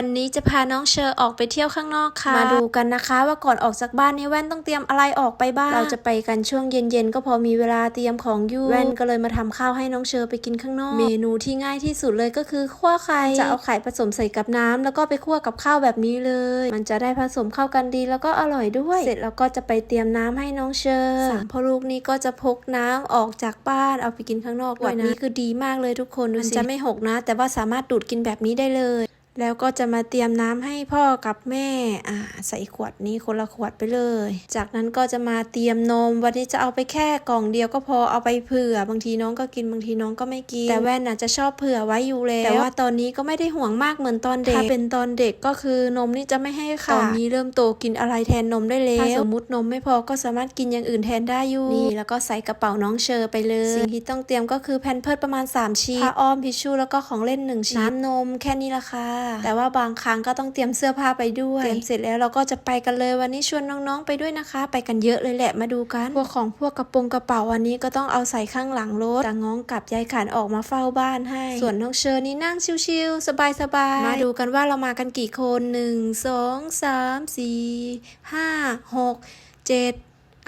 วันนี้จะพาน้องเชอออกไปเที่ยวข้างนอกค่ะ มาดูกันนะคะว่าก่อนออกจากบ้านนี่แว่นต้องเตรียมอะไรออกไปบ้าง เราจะไปกันช่วงเย็นๆก็พอมีเวลาเตรียมของอยู่ แว่นก็เลยมาทำข้าวให้น้องเชอไปกินข้างนอก เมนูที่ง่ายที่สุดเลยก็คือคั่วไข่ จะเอาไข่ผสมใส่กับน้ำแล้วก็ไปคั่วกับข้าวแบบนี้เลย มันจะได้ผสมเข้ากันดีแล้วก็อร่อยด้วย เสร็จแล้วก็จะไปเตรียมน้ำให้น้องเชอสามพ่อลูกนี่ก็จะพกน้ำออกจากบ้านเอาไปกินข้างนอกด้วยนะนี้คือดีมากเลยทุกคนดูสิมันจะไม่หกนะ แต่ว่าสามารถดูดกินแบบนี้ได้เลย แล้วก็จะมาเตรียมน้ำให้พ่อกับแม่อ่าใส่ขวดนี้คนละขวดไปเลย จากนั้นก็จะมาเตรียมนม วันนี้จะเอาไปแค่กล่องเดียวก็พอเอาไปเผื่อบางทีน้องก็กินบางทีน้องก็ไม่กิน แต่แว่นน่ะจะชอบเผื่อไว้อยู่แล้วแต่ว่าตอนนี้ก็ไม่ได้ห่วงมากเหมือนตอนเด็กถ้าเป็นตอนเด็กก็คือนมนี่จะไม่ให้ค่ะตอนนี้เริ่มโตกินอะไรแทนนมได้แล้วถ้าสมมตินมไม่พอก็สามารถกินอย่างอื่นแทนได้อยู่นี่แล้วก็ใส่กระเป๋าน้องเชอไปเลยสิ่งที่ต้องเตรียมก็คือแพนเพิร์ดประมาณ3ชิ้นผ้าอ้อมทิชชู่แล้วก็ของเล่นหนึ่งชิ้นน้ำนมแค่นี้ละค่ะแต่ว่าบางครั้งก็ต้องเตรียมเสื้อผ้าไปด้วย เตรียมเสร็จแล้วเราก็จะไปกันเลยวันนี้ชวนน้องๆไปด้วยนะคะ ไปกันเยอะเลยแหละมาดูกัน พวกของพวกกระโปรงกระเป๋าวันนี้ก็ต้องเอาใส่ข้างหลังรถแต่ง้องกับยายขันออกมาเฝ้าบ้านให้ ส่วนน้องเชอร์นี่นั่งชิวๆสบายๆมาดูกันว่าเรามากันกี่คนหนึ่งสองสามสี่ห้าหกเจ็ด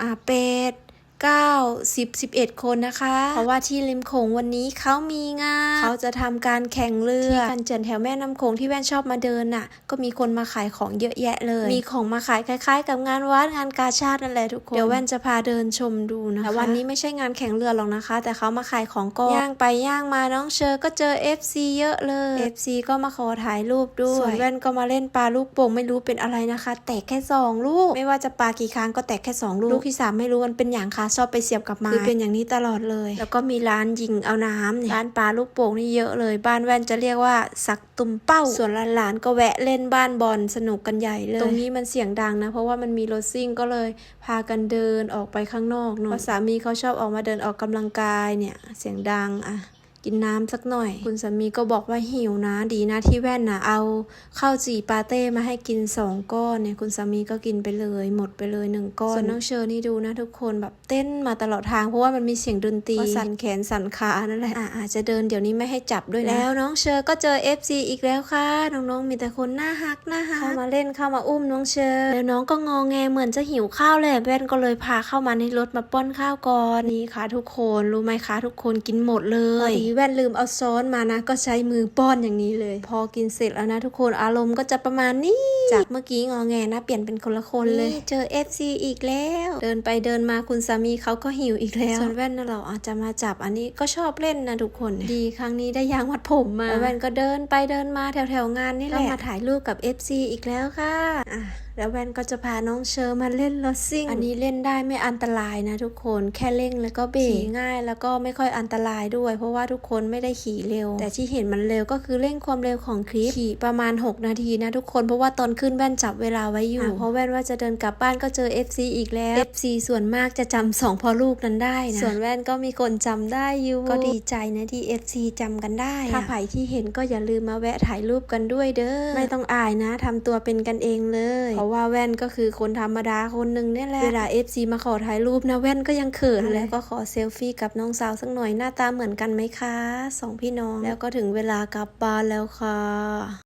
อ่าเป็ด 9 10 11 คนนะคะ เพราะว่าที่ริมโขงวันนี้เขามีงาน เขาจะทำการแข่งเรือ ที่กันเจินแถวแม่น้ำโขงที่แว่นชอบมาเดินน่ะ ก็มีคนมาขายของเยอะแยะเลย มีของมาขายคล้ายๆ กับงานวัดงานกาชาตินั่นแหละทุกคน เดี๋ยวแว่นจะพาเดินชมดูนะคะแต่วันนี้ไม่ใช่งานแข่งเรือหรอกนะคะ แต่เขามาขายของก่อนย่างไปย่างมาน้องเชอก็เจอ FC เยอะเลย FC ก็มาขอถ่ายรูปด้วยส่วนแว่นก็มาเล่นปลาลูกโป่งไม่รู้เป็นอะไรนะคะ แตกแค่สองลูก ไม่ว่าจะปลากี่ครั้งก็แตกแค่สองลูก ลูกที่สามไม่รู้มันเป็นอย่างค่ะชอบไปเสียบกับไม้คือเป็นอย่างนี้ตลอดเลย แล้วก็มีร้านยิงเอาน้ำเนี่ยร้านปลาลูกโป่งนี่เยอะเลย บ้านแว่นจะเรียกว่าสักตุ่มเป้า ส่วนหลานๆก็แวะเล่นบ้านบอลสนุกกันใหญ่เลย ตรงนี้มันเสียงดังนะ เพราะว่ามันมีรถซิ่งก็เลยพากันเดินออกไปข้างนอกเนาะเพราะสามีเขาชอบออกมาเดินออกกำลังกายเนี่ยเสียงดังอะ กินน้ำสักหน่อย คุณสามีก็บอกว่าหิวนะดีนะที่แว่นนะเอาข้าวจี่ปาเต้มาให้กินสองก้อนเนี่ยคุณสามีก็กินไปเลย หมดไปเลยหนึ่งก้อนส่วนน้องเชอร์นี่ดูนะทุกคนแบบเต้นมาตลอดทางเพราะว่ามันมีเสียงดนตรีก็สั่นแขนสั่นขานั่นแหละอะอาจจะเดินเดี๋ยวนี้ไม่ให้จับด้วยนะแล้ว น้องเชอร์ก็เจอ FC อีกแล้วค่ะน้องๆมีแต่คนน่าฮักน่าฮักเข้ามาเล่นเข้ามาอุ้มน้องเชอร์แล้วน้องก็งอแงเหมือนจะหิวข้าวเลยแว่นก็เลยพาเข้ามาในรถมาป้อนข้าวก่อนนี่ค่ะทุกคนรู้ไหมคะทุกคนกินหมดเลยพอดีแว่นลืมเอาซ้อนมานะ ก็ใช้มือป้อนอย่างนี้เลย พอกินเสร็จแล้วนะทุกคนอารมณ์ก็จะประมาณนี้ จากเมื่อกี้งอแงนะ เปลี่ยนเป็นคนละคนเลย เจอ FC อีกแล้ว เดินไปเดินมาคุณสามีเขาก็หิวอีกแล้วส่วนแว่นนะเราอาจจะมาจับอันนี้ก็ชอบเล่นนะทุกคน ดีครั้งนี้ได้ยางวัดผมมาแล้วแว่นก็เดินไปเดินมาแถวแถวๆงานนี่แหละมาถ่ายรูปกับ FC อีกแล้วค่ะอะ แล้วแวนก็จะพาน้องเชอร์มาเล่นรถซิ่ง อันนี้เล่นได้ไม่อันตรายนะทุกคนแค่เร่งแล้วก็เบรกง่าย แล้วก็ไม่ค่อยอันตรายด้วย เพราะว่าทุกคนไม่ได้ขี่เร็ว แต่ที่เห็นมันเร็วก็คือเร่งความเร็วของคลิปขี่ประมาณ 6 นาทีนะทุกคนเพราะว่าตอนขึ้นแว่นจับเวลาไว้อยู่เพราะแว่นว่าจะเดินกลับบ้านก็เจอ FC อีกแล้ว FC ส่วนมากจะจำสองพ่อลูกนั้นได้นะส่วนแว่นก็มีคนจำได้อยู่ก็ดีใจนะที่ FC จำกันได้ถ้าใครที่เห็นก็อย่าลืมมาแวะถ่ายรูปกันด้วยเด้อไม่ต้องอายนะทำตัวเป็นกันเองเลยเพราะว่าแว่นก็คือคนธรรมดาคนหนึ่งเนี่ยแหละ เวลา FC มาขอถ่ายรูปนะแว่นก็ยังเขินแล้วก็ขอเซลฟี่กับน้องสาวสักหน่อยหน้าตาเหมือนกันไหมคะสองพี่น้องแล้วก็ถึงเวลากลับบ้านแล้วค่ะ